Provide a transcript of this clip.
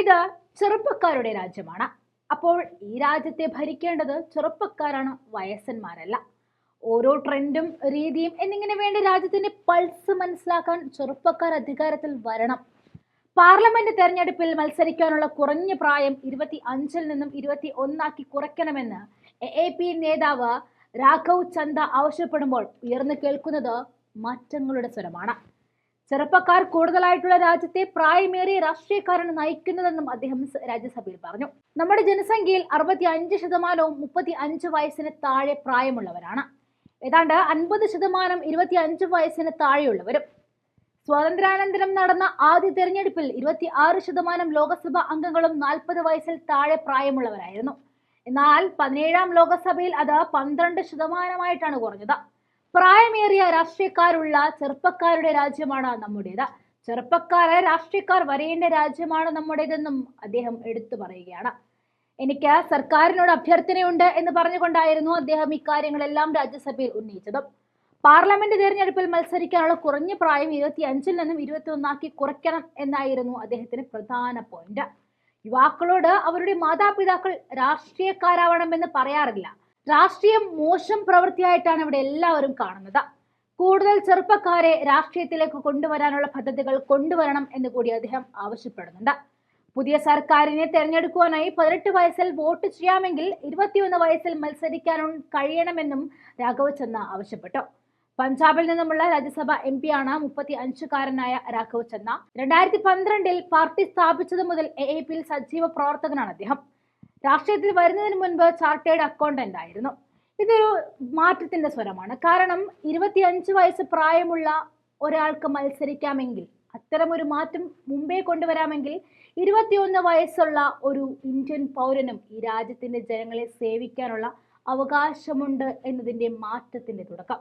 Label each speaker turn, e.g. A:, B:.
A: ഇത് ചെറുപ്പക്കാരുടെ രാജ്യമാണ്. അപ്പോൾ ഈ രാജ്യത്തെ ഭരിക്കേണ്ടത് ചെറുപ്പക്കാരാണ് വയസ്സന്മാരല്ല. ഓരോ ട്രെൻഡും രീതിയും എന്നിങ്ങനെ വേണ്ട രാജ്യത്തിന്റെ പൾസ് മനസ്സിലാക്കാൻ ചെറുപ്പക്കാർ അധികാരത്തിൽ വരണം. പാർലമെന്റ് തെരഞ്ഞെടുപ്പിൽ മത്സരിക്കാനുള്ള കുറഞ്ഞ പ്രായം ഇരുപത്തി അഞ്ചിൽ നിന്നും ഇരുപത്തി ഒന്നാക്കി കുറയ്ക്കണമെന്ന് എ പി നേതാവ് രാഘവ് ചന്ദ ആവശ്യപ്പെടുമ്പോൾ ഉയർന്നു കേൾക്കുന്നത് മാറ്റങ്ങളുടെ സ്വരമാണ്. ചെറുപ്പക്കാർ കൂടുതലായിട്ടുള്ള രാജ്യത്തെ പ്രായമേറിയ രാഷ്ട്രീയക്കാരാണ് നയിക്കുന്നതെന്നും അദ്ദേഹം രാജ്യസഭയിൽ പറഞ്ഞു. നമ്മുടെ ജനസംഖ്യയിൽ അറുപത്തി അഞ്ച് ശതമാനവും മുപ്പത്തി അഞ്ച് വയസ്സിന് താഴെ പ്രായമുള്ളവരാണ്. ഏതാണ്ട് അൻപത് ശതമാനം ഇരുപത്തി അഞ്ച് വയസ്സിന് താഴെയുള്ളവരും. സ്വാതന്ത്ര്യാനന്തരം നടന്ന ആദ്യ തെരഞ്ഞെടുപ്പിൽ ഇരുപത്തി ആറ് ശതമാനം ലോകസഭാ അംഗങ്ങളും നാൽപ്പത് വയസ്സിൽ താഴെ പ്രായമുള്ളവരായിരുന്നു. എന്നാൽ പതിനേഴാം ലോകസഭയിൽ അത് പന്ത്രണ്ട് ശതമാനമായിട്ടാണ് കുറഞ്ഞത്. പ്രായമേറിയ രാഷ്ട്രീയക്കാരുള്ള ചെറുപ്പക്കാരുടെ രാജ്യമാണ് നമ്മുടേത്. ചെറുപ്പക്കാരെ രാഷ്ട്രീയക്കാർ വരേണ്ട രാജ്യമാണ് നമ്മുടേതെന്നും അദ്ദേഹം എടുത്തു പറയുകയാണ്. എനിക്ക് സർക്കാരിനോട് അഭ്യർത്ഥനയുണ്ട് എന്ന് പറഞ്ഞുകൊണ്ടായിരുന്നു അദ്ദേഹം ഇക്കാര്യങ്ങളെല്ലാം രാജ്യസഭയിൽ ഉന്നയിച്ചത്. പാർലമെന്റ് തിരഞ്ഞെടുപ്പിൽ മത്സരിക്കാനുള്ള കുറഞ്ഞ പ്രായം ഇരുപത്തി അഞ്ചിൽ നിന്നും ഇരുപത്തി ഒന്നാക്കി കുറയ്ക്കണം എന്നായിരുന്നു അദ്ദേഹത്തിന്റെ പ്രധാന പോയിന്റ് യുവാക്കളോട് അവരുടെ മാതാപിതാക്കൾ രാഷ്ട്രീയക്കാരാവണമെന്ന് പറയാറില്ല. രാഷ്ട്രീയം മോശം പ്രവൃത്തിയായിട്ടാണ് ഇവിടെ എല്ലാവരും കാണുന്നത്. കൂടുതൽ ചെറുപ്പക്കാരെ രാഷ്ട്രീയത്തിലേക്ക് കൊണ്ടുവരാനുള്ള പദ്ധതികൾ കൊണ്ടുവരണം എന്ന് കൂടി അദ്ദേഹം ആവശ്യപ്പെടുന്നുണ്ട്. പുതിയ സർക്കാരിനെ തെരഞ്ഞെടുക്കുവാനായി പതിനെട്ട് വയസ്സിൽ വോട്ട് ചെയ്യാമെങ്കിൽ ഇരുപത്തിയൊന്ന് വയസ്സിൽ മത്സരിക്കാനും കഴിയണമെന്നും രാഘവ് ചന്ദ ആവശ്യപ്പെട്ടു. പഞ്ചാബിൽ നിന്നുമുള്ള രാജ്യസഭ എം പിയാണ് മുപ്പത്തി അഞ്ചുകാരനായ രാഘവ് ചന്ദ രണ്ടായിരത്തി പന്ത്രണ്ടിൽ പാർട്ടി സ്ഥാപിച്ചത് മുതൽ എ എ പിയിൽ സജീവ പ്രവർത്തകനാണ് അദ്ദേഹം. രാഷ്ട്രീയത്തിൽ വരുന്നതിന് മുൻപ് ചാർട്ടേഡ് അക്കൗണ്ടന്റ് ആയിരുന്നു. ഇതൊരു മാറ്റത്തിന്റെ സ്വരമാണ്. കാരണം ഇരുപത്തിയഞ്ച് വയസ്സ് പ്രായമുള്ള ഒരാൾക്ക് മത്സരിക്കാമെങ്കിൽ അത്തരമൊരു മാറ്റം മുമ്പേ കൊണ്ടുവരാമെങ്കിൽ ഇരുപത്തിയൊന്ന് വയസ്സുള്ള ഒരു ഇന്ത്യൻ പൗരനും ഈ രാജ്യത്തിന്റെ ജനങ്ങളെ സേവിക്കാനുള്ള അവകാശമുണ്ട് എന്നതിന്റെ മാറ്റത്തിന്റെ തുടക്കം.